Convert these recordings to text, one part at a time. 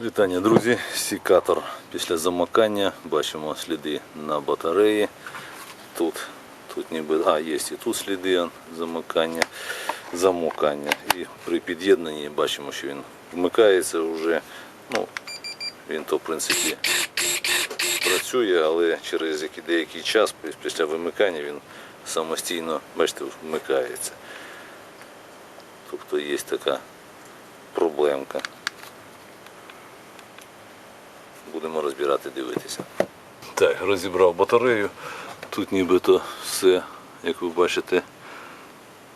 Вітання, друзі. Сікатор після замикання. Бачимо сліди на батареї. Тут, тут ніби, а, є і тут сліди замикання, замокання. І при під'єднанні бачимо, що він вмикається вже. Ну, він то в принципі працює, але через деякий час після вимикання він самостійно, бачите, вмикається. Тобто є така проблемка. Будемо розбирати, дивитися. Так, розібрав батарею. Тут нібито все, як ви бачите,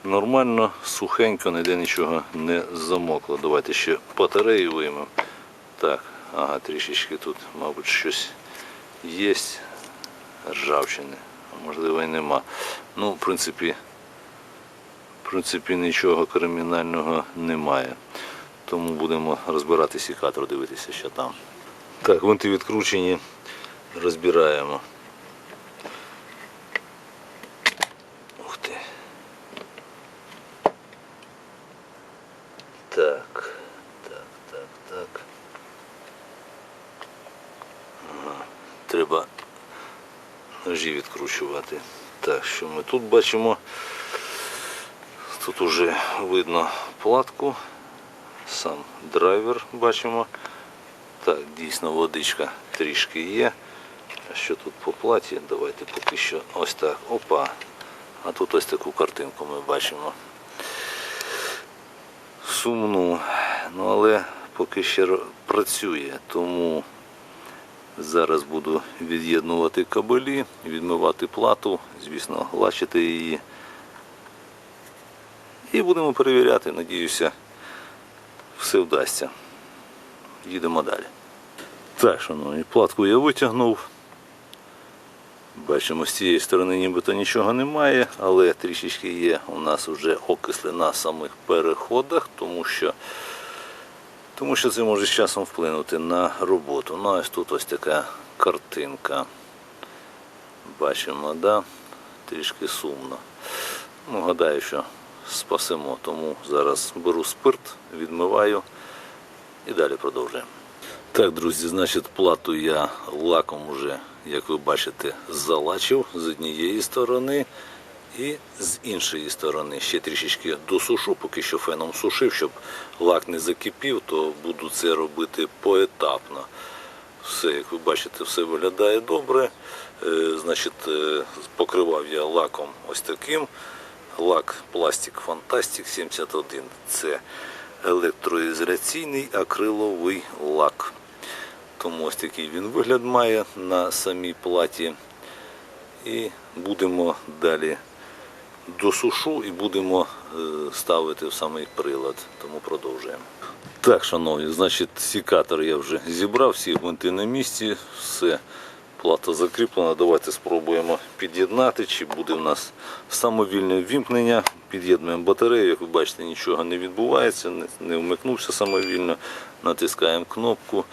нормально, сухенько, ніде нічого не замокло. Давайте ще батарею виймемо. Так, ага, трішечки тут, мабуть, щось є. Ржавчини, можливо і нема. Ну, в принципі, в принципі, нічого кримінального немає. Тому будемо розбирати сікатор, дивитися, що там. Так, винти відкручені, розбираємо. Ух ти. Так, так, так, так. Ага. Треба ножі відкручувати. Так, що ми тут бачимо? Тут уже видно платку, сам драйвер бачимо. Так, дійсно водичка трішки є. Що тут по платі? Давайте поки що ось так. Опа. А тут ось таку картинку ми бачимо. Сумну. Ну але поки ще працює, тому зараз буду від'єднувати кабелі, відмивати плату, звісно, лачити її. І будемо перевіряти, надіюся, все вдасться. Їдемо далі. Так, шановні, платку я витягнув. Бачимо, з цієї сторони нібито нічого немає, але трішечки є у нас вже окисли на самих переходах, тому що, тому що це може з часом вплинути на роботу. Ну, ось тут ось така картинка. Бачимо, да? трішки сумно. Ну, гадаю, що спасемо, тому зараз беру спирт, відмиваю. І далі продовжуємо. Так, друзі, значить, плату я лаком уже, як ви бачите, залачив з однієї сторони і з іншої сторони. Ще трішечки досушу, поки що феном сушив, щоб лак не закипів, то буду це робити поетапно. Все, як ви бачите, все виглядає добре. Е, значить, е, покривав я лаком ось таким. Лак Plastic Fantastic 71. Це електроізоляційний акриловий лак. Тому ось такий він вигляд має на самій платі. І будемо далі досушу і будемо е, ставити в самий прилад. Тому продовжуємо. Так, шановні, значить, сікатор я вже зібрав, всі гвинти на місці, все, плата закріплена. Давайте спробуємо під'єднати, чи буде в нас самовільне ввімкнення. Під'єднуємо батарею, як ви бачите, нічого не відбувається, не, вмикнувся самовільно. Натискаємо кнопку,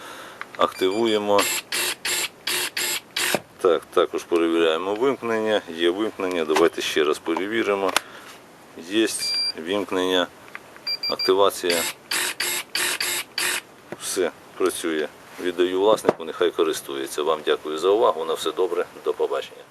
активуємо. Так, також перевіряємо вимкнення. Є вимкнення. Давайте ще раз перевіримо. Є вімкнення, активація. Все, працює. Віддаю власнику, нехай користується. Вам дякую за увагу. На все добре. До побачення.